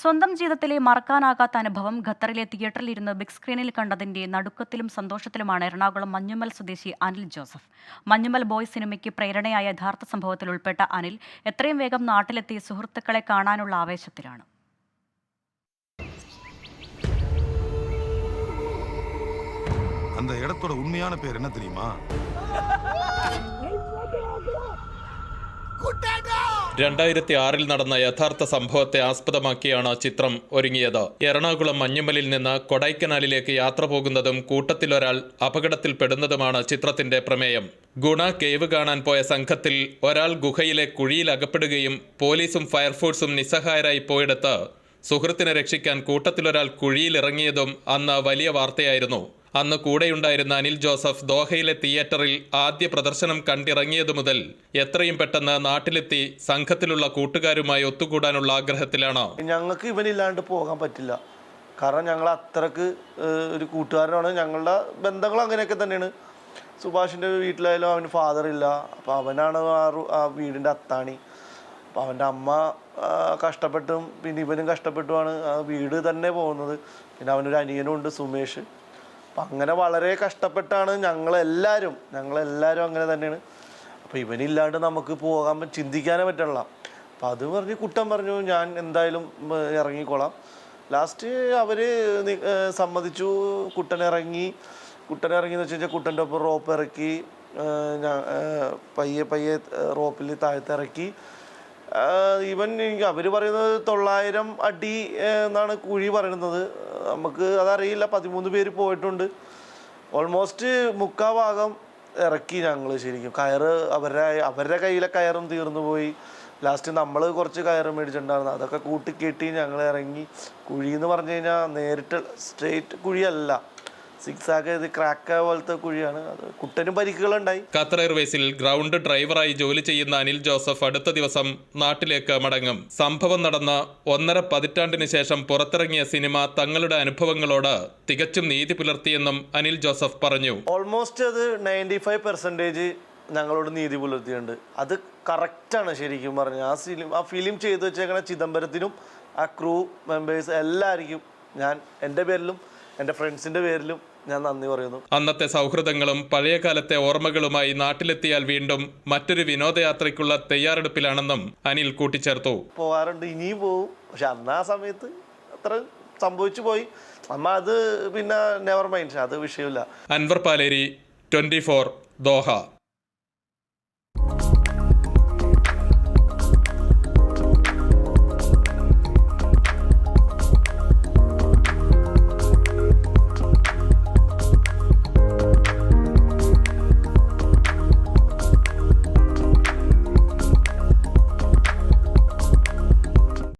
സ്വന്തം ജീവിതത്തിലെ മറക്കാനാകാത്ത അനുഭവം ഖത്തറിലെ തിയേറ്ററിലിരുന്ന് ബിഗ് സ്ക്രീനിൽ കണ്ടതിന്റെ നടുക്കത്തിലും സന്തോഷത്തിലുമാണ് എറണാകുളം മഞ്ഞുമൽ സ്വദേശി അനിൽ ജോസഫ് മഞ്ഞുമൽ ബോയ് സിനിമയ്ക്ക് പ്രേരണയായ യഥാർത്ഥ സംഭവത്തിൽ ഉൾപ്പെട്ട അനിൽ എത്രയും വേഗം നാട്ടിലെത്തി സുഹൃത്തുക്കളെ കാണാനുള്ള ആവേശത്തിലാണ് அந்த இடத்தோட உண்மையான பேர் என்ன தெரியுமா രണ്ടായിരത്തി ആറിൽ നടന്ന യഥാർത്ഥ സംഭവത്തെ ആസ്പദമാക്കിയാണ് ചിത്രം ഒരുങ്ങിയത്. എറണാകുളം മഞ്ഞുമലിൽ നിന്ന് കൊടൈക്കനാലിലേക്ക് യാത്ര പോകുന്നതും കൂട്ടത്തിലൊരാൾ അപകടത്തിൽപ്പെടുന്നതുമാണ് ചിത്രത്തിന്റെ പ്രമേയം. ഗുണ കേവ് കാണാൻ പോയ സംഘത്തിൽ ഒരാൾ ഗുഹയിലെ കുഴിയിൽ അകപ്പെടുകയും പോലീസും ഫയർഫോഴ്സും നിസ്സഹായരായി പോയിടത്ത് സുഹൃത്തിനെ രക്ഷിക്കാൻ കൂട്ടത്തിലൊരാൾ കുഴിയിലിറങ്ങിയതും അന്ന് വലിയ വാർത്തയായിരുന്നു. അന്ന് കൂടെയുണ്ടായിരുന്ന അനിൽ ജോസഫ് ദോഹയിലെ തിയേറ്ററിൽ ആദ്യ പ്രദർശനം കണ്ടിറങ്ങിയതു മുതൽ എത്രയും പെട്ടെന്ന് നാട്ടിലെത്തി സംഘത്തിലുള്ള കൂട്ടുകാരുമായി ഒത്തുകൂടാനുള്ള ആഗ്രഹത്തിലാണ്. ഞങ്ങൾക്ക് ഇവനില്ലാണ്ട് പോകാൻ പറ്റില്ല. കാരണം ഞങ്ങൾ അത്രയ്ക്ക് ഒരു കൂട്ടുകാരനാണ്. ഞങ്ങളുടെ ബന്ധങ്ങൾ അങ്ങനെയൊക്കെ തന്നെയാണ്. സുഭാഷിന്റെ വീട്ടിലായാലും അവന് ഫാദർ ഇല്ല. അപ്പോൾ അവനാണ് ആ വീടിന്റെ അത്താണി. അപ്പോൾ അവന്റെ അമ്മ കഷ്ടപ്പെട്ടും പിന്നെ ഇവനും കഷ്ടപ്പെട്ടുമാണ് ആ വീട് തന്നെ പോകുന്നത്. പിന്നെ അവനൊരു അനിയനും ഉണ്ട് സുമേഷ്. അപ്പം അങ്ങനെ വളരെ കഷ്ടപ്പെട്ടാണ് ഞങ്ങളെല്ലാവരും ഞങ്ങളെല്ലാവരും അങ്ങനെ തന്നെയാണ്. അപ്പോൾ ഇവനില്ലാണ്ട് നമുക്ക് പോകാൻ ചിന്തിക്കാനേ പറ്റണില്ല. അപ്പം അത് പറഞ്ഞ് കുട്ടൻ പറഞ്ഞു ഞാൻ എന്തായാലും ഇറങ്ങിക്കോളാം. ലാസ്റ്റ് അവർ സമ്മതിച്ചു കുട്ടൻ ഇറങ്ങി. കുട്ടൻ ഇറങ്ങി എന്ന് വെച്ച് കഴിഞ്ഞാൽ കുട്ടന്റെ ഒപ്പം റോപ്പ് ഇറക്കി പയ്യെ പയ്യെ റോപ്പിൽ താഴത്ത് ഇറക്കി. ഈവൻ എനിക്ക് അവർ പറയുന്നത് തൊള്ളായിരം അടി എന്നാണ് കുഴി പറയുന്നത്. നമുക്ക് അതറിയില്ല പതിമൂന്ന് പേര് പോയിട്ടുണ്ട്. ഓൾമോസ്റ്റ് മുക്കാ ഭാഗം ഇറക്കി ഞങ്ങൾ ശരിക്കും. കയറ് അവരുടെ അവരുടെ കയ്യിലെ കയറും തീർന്നു പോയി. ലാസ്റ്റ് നമ്മൾ കുറച്ച് കയറ് മേടിച്ചിട്ടുണ്ടായിരുന്നു. അതൊക്കെ കൂട്ടിക്കെട്ടി ഞങ്ങൾ ഇറങ്ങി. കുഴി എന്ന് പറഞ്ഞു കഴിഞ്ഞാൽ നേരിട്ട് സ്ട്രെയിറ്റ് കുഴിയല്ല. സിക്സ് ആക്ക് ഇത് ക്രാക്ക പോലത്തെ കുഴിയാണ്. അത് കുട്ടനും പരിക്കുകളുണ്ടായി. ഖത്തർ എയർവേസിൽ ഗ്രൗണ്ട് ഡ്രൈവറായി ജോലി ചെയ്യുന്ന അനിൽ ജോസഫ് അടുത്ത ദിവസം നാട്ടിലേക്ക് മടങ്ങും. സംഭവം നടന്ന ഒന്നര പതിറ്റാണ്ടിന് ശേഷം പുറത്തിറങ്ങിയ സിനിമ തങ്ങളുടെ അനുഭവങ്ങളോട് തികച്ചും നീതി പുലർത്തിയെന്നും അനിൽ ജോസഫ് പറഞ്ഞു. ഓൾമോസ്റ്റ് അത് നയന്റി ഫൈവ് പെർസെന്റേജ് ഞങ്ങളോട് നീതി പുലർത്തിയിട്ടുണ്ട്. അത് കറക്റ്റാണ് ശരിക്കും പറഞ്ഞു. ആ സിനിമ ആ ഫിലിം ചെയ്തു വെച്ചേക്കണ ചിദംബരത്തിനും ആ ക്രൂ മെമ്പേഴ്സ് എല്ലാവർക്കും ഞാൻ എന്റെ പേരിലും എന്റെ ഫ്രണ്ട്സിന്റെ പേരിലും ഞാൻ നന്ദി പറയുന്നു. അന്നത്തെ സൗഹൃദങ്ങളും പഴയകാലത്തെ ഓർമ്മകളുമായി നാട്ടിലെത്തിയാൽ വീണ്ടും മറ്റൊരു വിനോദയാത്രയ്ക്കുള്ള തയ്യാറെടുപ്പിലാണെന്നും അനിൽ കൂട്ടിച്ചേർത്തു. പോവാറുണ്ട് ഇനിയും പോവും. പക്ഷെ അന്ന് ആ സമയത്ത് അത്ര സംഭവിച്ചു പോയി. നമ്മ അത് പിന്നെ നെവർ മൈൻഡ് അത് വിഷയമില്ല. Anvar Paleri twenty four Doha.